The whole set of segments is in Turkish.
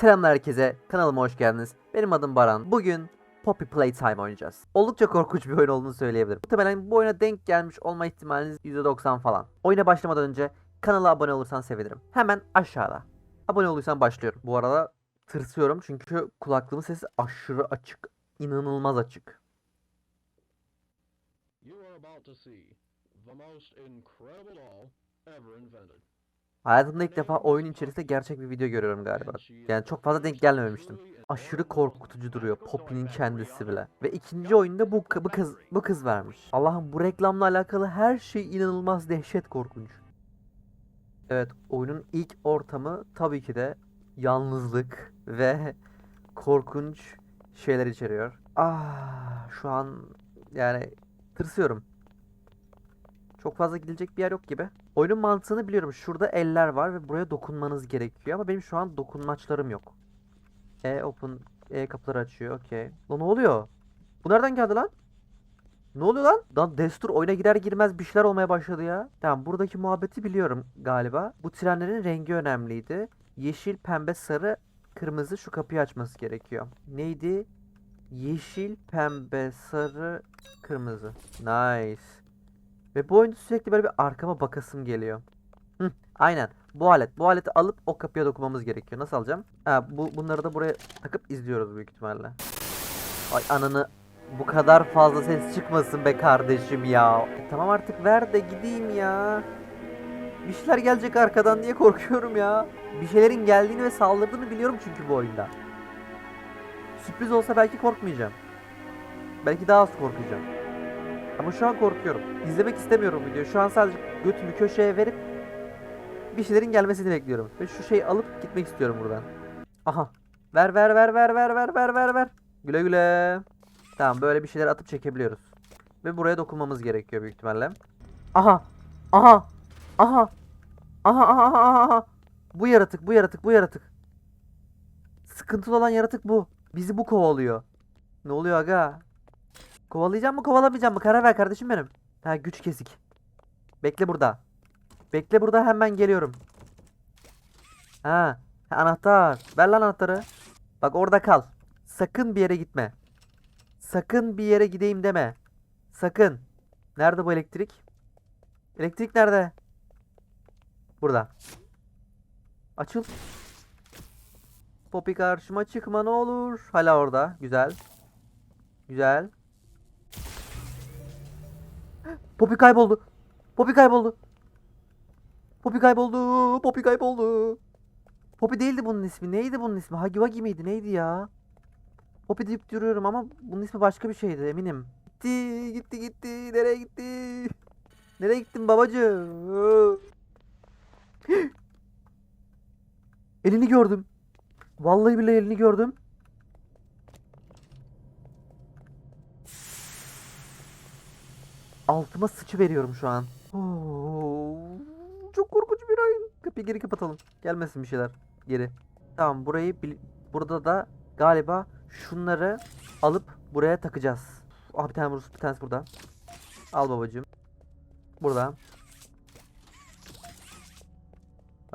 Selamlar herkese, kanalıma hoş geldiniz. Benim adım Baran. Bugün Poppy Playtime oynayacağız. Oldukça korkunç bir oyun olduğunu söyleyebilirim. Muhtemelen bu oyuna denk gelmiş olma ihtimaliniz %90 falan. Oyuna başlamadan önce kanala abone olursan sevinirim. Hemen aşağıda. Abone olduysan başlıyorum. Bu arada tırsıyorum çünkü kulaklığımın sesi aşırı açık. İnanılmaz açık. You are about to see the most incredible doll ever invented. Hayatımda ilk defa oyun içerisinde gerçek bir video görüyorum galiba. Yani çok fazla denk gelmemiştim. Aşırı korkutucu duruyor Poppy'nin kendisi bile. Ve ikinci oyunda bu, bu kız bu kız vermiş. Allah'ım bu reklamla alakalı her şey inanılmaz dehşet korkunç. Evet, oyunun ilk ortamı tabii ki de yalnızlık ve korkunç şeyler içeriyor. Ah, şu an yani tırsıyorum. Çok fazla gidilecek bir yer yok gibi. Oyunun mantığını biliyorum. Şurada eller var ve buraya dokunmanız gerekiyor ama benim şu an dokunmaçlarım yok. E open E kapıları açıyor. Okey. Lan ne oluyor? Bu nereden geldi lan? Ne oluyor lan? Lan Destur oyuna girer girmez bir şeyler olmaya başladı ya. Tamam buradaki muhabbeti biliyorum galiba. Bu trenlerin rengi önemliydi. Yeşil, pembe, sarı, kırmızı şu kapıyı açması gerekiyor. Neydi? Yeşil, pembe, sarı, kırmızı. Nice. Ve bu oyunda sürekli böyle bir arkama bakasım geliyor. Hı, aynen. Bu alet. Bu aleti alıp o kapıya dokunmamız gerekiyor. Nasıl alacağım? Ha, bu bunları da buraya takıp izliyoruz büyük ihtimalle. Ay ananı bu kadar fazla ses çıkmasın be kardeşim ya. E, tamam artık ver de gideyim ya. Bir şeyler gelecek arkadan diye korkuyorum ya. Bir şeylerin geldiğini ve saldırdığını biliyorum çünkü bu oyunda. Sürpriz olsa belki korkmayacağım. Belki daha az korkacağım. Ama şu an korkuyorum. İzlemek istemiyorum videoyu. Şu an sadece götümü köşeye verip bir şeylerin gelmesini bekliyorum. Ve şu şeyi alıp gitmek istiyorum buradan. Aha. Ver ver ver ver ver ver ver ver ver. Güle güle. Tamam böyle bir şeyler atıp çekebiliyoruz. Ve buraya dokunmamız gerekiyor büyük ihtimalle. Aha. Aha. Aha. Aha aha aha aha. Bu yaratık bu yaratık bu yaratık. Sıkıntılı olan yaratık bu. Bizi bu kovalıyor. Ne oluyor aga? Kovalayacağım mı kovalamayacağım mı? Karar ver kardeşim benim. Ha güç kesik. Bekle burada. Bekle burada hemen geliyorum. Ha, anahtar. Ver lan anahtarı. Bak orada kal. Sakın bir yere gitme. Sakın bir yere gideyim deme. Sakın. Nerede bu elektrik? Elektrik nerede? Burada. Açıl. Poppy karşıma çıkma ne olur. Hala orada. Güzel. Güzel. Poppy kayboldu. Poppy kayboldu. Poppy kayboldu. Poppy kayboldu. Poppy değildi bunun ismi. Neydi bunun ismi? Hagi Wagi miydi? Neydi ya? Poppy deyip duruyorum ama bunun ismi başka bir şeydi eminim. Gitti, gitti, gitti. Nereye gitti? Nereye gittin babacığım? elini gördüm. Vallahi bile elini gördüm. Altıma sıçı veriyorum şu an. Çok korkunç bir oyun. Kapıyı geri kapatalım. Gelmesin bir şeyler geri. Tamam burayı burada da galiba şunları alıp buraya takacağız. Ah bir tane burası bir tanesi burada. Al babacığım. Burada.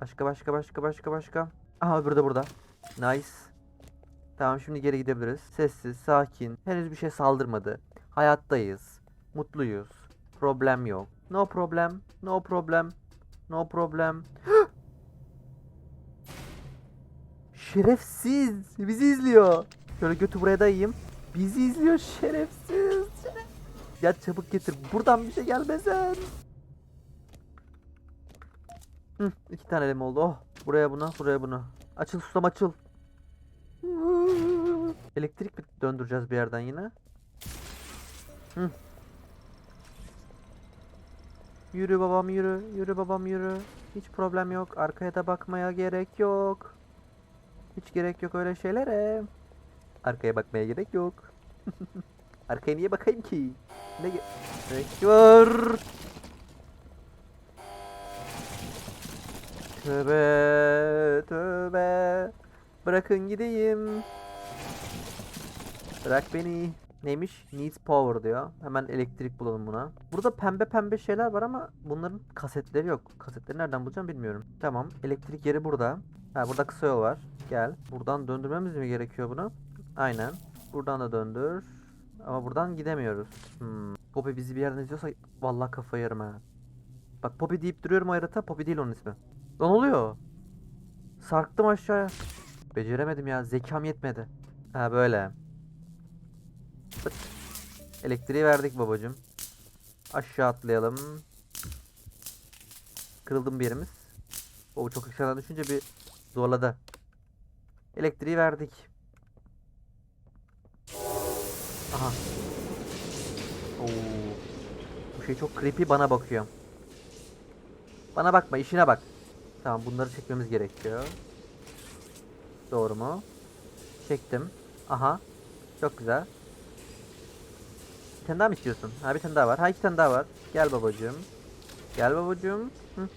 Başka başka başka başka başka. Aha öbürü de burada. Nice. Tamam şimdi geri gidebiliriz. Sessiz, sakin. Henüz bir şey saldırmadı. Hayattayız. Mutluyuz. Problem yok. No problem. No problem. No problem. Şerefsiz. Bizi izliyor. Şöyle götü buraya dayayayım. Bizi izliyor şerefsiz. Ya çabuk getir. Buradan bir şey gelmesin. Hı, iki tane elim oldu. Oh. Buraya buna, buraya buna. Açıl susam açıl. Elektrik mi döndüreceğiz bir yerden yine? Hı. Yürü babam yürü. Yürü babam yürü. Hiç problem yok. Arkaya da bakmaya gerek yok. Hiç gerek yok öyle şeylere. Arkaya bakmaya gerek yok. Arkaya niye bakayım ki? Ne ge- gerek var? Tövbe tövbe. Bırakın gideyim. Bırak beni. Neymiş? Needs power diyor. Hemen elektrik bulalım buna. Burada pembe pembe şeyler var ama bunların kasetleri yok. Kasetleri nereden bulacağım bilmiyorum. Tamam. Elektrik yeri burada. Ha burada kısa yol var. Gel. Buradan döndürmemiz mi gerekiyor bunu? Aynen. Buradan da döndür. Ama buradan gidemiyoruz. Hmm. Poppy bizi bir yerden izliyorsa vallahi kafayı yerim ha. Bak Poppy deyip duruyorum harita. Poppy değil onun ismi. Lan oluyor. Sarktım aşağıya. Beceremedim ya. Zekam yetmedi. Ha böyle. Elektriği verdik babacım. Aşağı atlayalım. Kırıldım bir yerimiz. O çok aşağıdan düşünce bir zorladı. Elektriği verdik. Aha. Oo. Bu şey çok creepy bana bakıyor. Bana bakma işine bak. Tamam bunları çekmemiz gerekiyor. Doğru mu? Çektim. Aha. Çok güzel. Tane daha mı istiyorsun? Ha bir tane daha var. Ha iki tane daha var. Gel babacığım. Gel babacığım. Hı.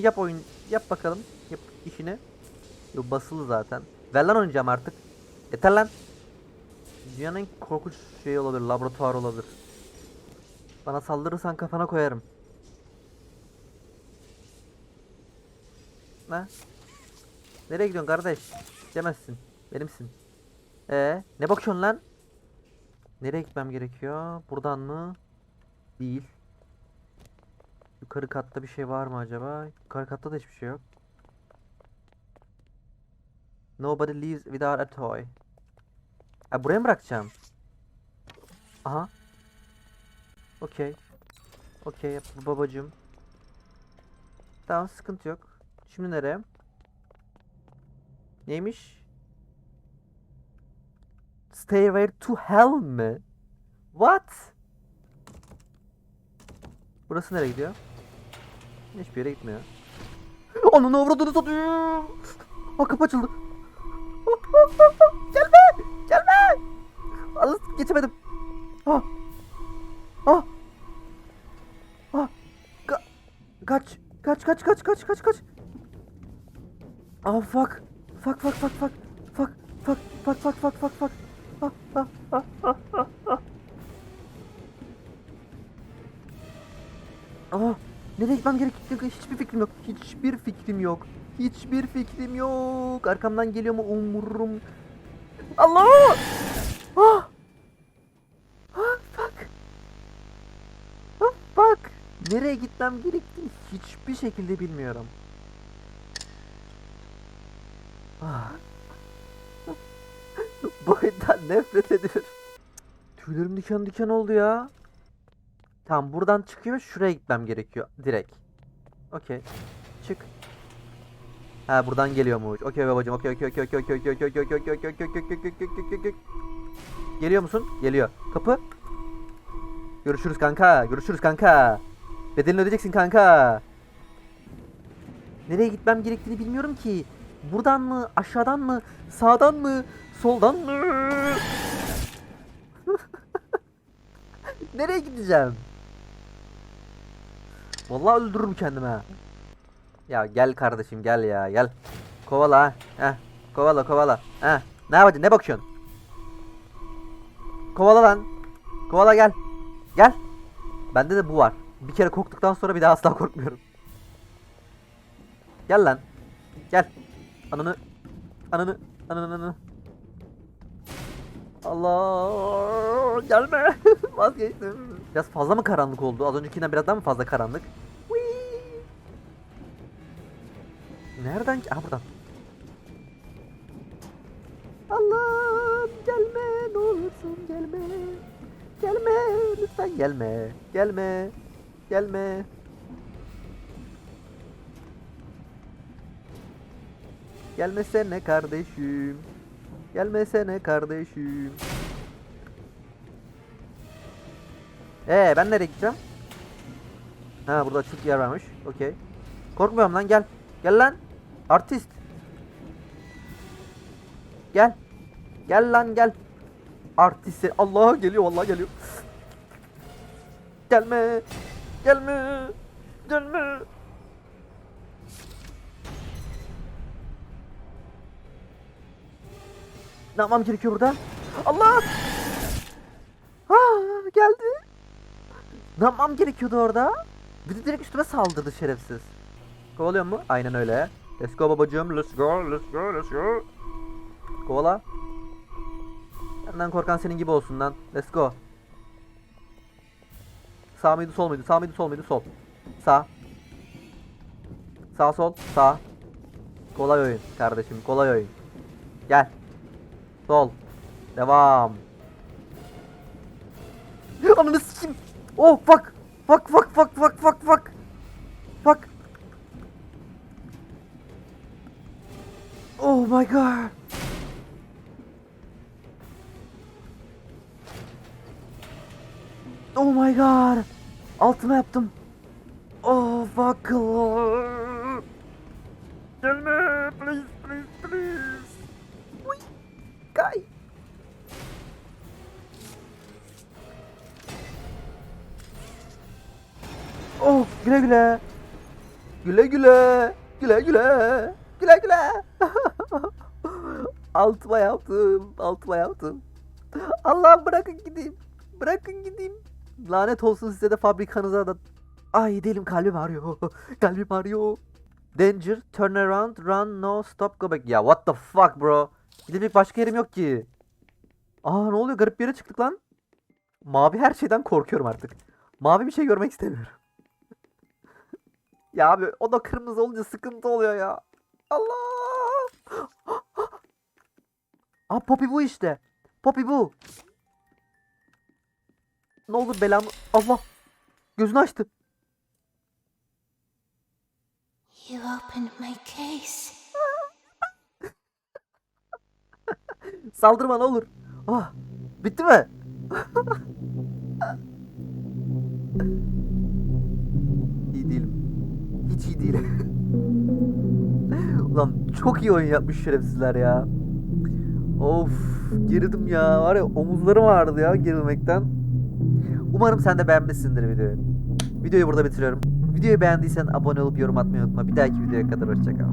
Yap oyun. Yap bakalım. Yap işini. Yo basılı zaten. Ver lan oynayacağım artık. Yeter lan. Dünyanın korkunç şeyi olabilir. Laboratuvar olabilir. Bana saldırırsan kafana koyarım. Ne? Nereye gidiyorsun kardeş? Demezsin. Benimsin. Ee, ne bakıyorsun lan? Nereye gitmem gerekiyor? Buradan mı? Değil. Yukarı katta bir şey var mı acaba? Yukarı katta da hiçbir şey yok. Nobody leaves without a toy. Ha buraya mı bırakacağım? Aha. Okey. Okey babacığım. Tamam sıkıntı yok. Şimdi nereye? Neymiş? Stairway to Hell mi? What? Burası nereye gidiyor? Hiçbir yere gitmiyor. Onun avradını satayım. Aa kapı açıldı. gelme! Gelme! Allah geçemedim. Ah! Ah! Ah! Ka- kaç! Kaç kaç kaç kaç kaç kaç! Ah fuck! Fuck fuck fuck fuck! Fuck fuck fuck fuck fuck fuck fuck! Ah! Nereye gitmem gerektiği hiçbir fikrim yok. Hiçbir fikrim yok. Hiçbir fikrim yok. Arkamdan geliyor mu umurum. Allah! Ah! Ah fuck! Ah fuck! Nereye gitmem gerektiğini hiçbir şekilde bilmiyorum. Ah. Bu oyundan nefret ediyorum. Tüylerim diken diken oldu ya. Tamam buradan çıkıyor şuraya gitmem gerekiyor direkt. Okey. Çık. Ha buradan geliyormuş. Okey babacım. Okey okey okey okey okey okey okey okey okey okey okey okey okey okey okey okey okey Geliyor musun? Geliyor. Kapı. Görüşürüz kanka. Görüşürüz kanka. Bedelini ödeyeceksin kanka. Nereye gitmem gerektiğini bilmiyorum ki. Buradan mı? Aşağıdan mı? Sağdan mı? Soldan? Nereye gideceğim? Vallahi öldürürüm kendimi ha. Ya gel kardeşim gel ya gel. Kovala ha. Heh. Kovala kovala. Heh. Ne yapacaksın? Ne bakıyorsun? Kovala lan. Kovala gel. Gel. Bende de bu var. Bir kere korktuktan sonra bir daha asla korkmuyorum. Gel lan. Gel. Ananı. Ananı. Ananı. Ananı. Allah gelme. Vazgeçtim. Biraz fazla mı karanlık oldu? Az öncekinden biraz daha mı fazla karanlık? Nereden? Aha buradan. Allah'ım gelme ne olursun gelme. Gelme lütfen gelme. Gelme. Gelme. Gelmesene kardeşim. Gelmesene kardeşim. Ee ben nereye gideceğim? Ha burada açık yer varmış. Okey. Korkmuyorum lan gel. Gel lan. Artist. Gel. Gel lan gel. Artist. Allah geliyor vallahi geliyor. Gelme. Gelme. Gelme. Ne yapmam gerekiyor burada? Allah! Ha geldi. Ne yapmam gerekiyordu orada? Bir de direkt üstüme saldırdı şerefsiz. Kovalıyor mu? Aynen öyle. Let's go babacığım. Let's go. Let's go. Let's go. Kovala. Benden korkan senin gibi olsun lan. Let's go. Sağ mıydı sol muydu? Sağ mıydı sol muydu? Sol. Sağ. Sağ sol. Sağ. Kolay oyun kardeşim. Kolay oyun. Gel. Sol. Devam. Ananı sikeyim. Oh fuck. Fuck fuck fuck fuck fuck fuck. Fuck. Oh my god. Oh my god. Altıma yaptım. Oh fuck. Gelme. Güle güle. Güle güle. Güle güle. Güle güle. altıma yaptım. Altıma yaptım. Allah'ım bırakın gideyim. Bırakın gideyim. Lanet olsun size de fabrikanıza da. Ay değilim kalbim ağrıyor. kalbim ağrıyor. Danger, turn around, run, no, stop, go back. Ya what the fuck bro. Gidecek başka yerim yok ki. Aa ne oluyor garip bir yere çıktık lan. Mavi her şeyden korkuyorum artık. Mavi bir şey görmek istemiyorum. Ya abi o da kırmızı olunca sıkıntı oluyor ya. Allah. Aa Poppy bu işte. Poppy bu. Ne olur belamı. Allah. Gözünü açtı. You opened my case. Saldırma ne olur. Ah, bitti mi? Hiç iyi. Ulan çok iyi oyun yapmış şerefsizler ya. Of gerildim ya. Var ya omuzlarım ağrıdı ya gerilmekten. Umarım sen de beğenmişsindir videoyu. Videoyu burada bitiriyorum. Videoyu beğendiysen abone olup yorum atmayı unutma. Bir dahaki videoya kadar hoşçakal.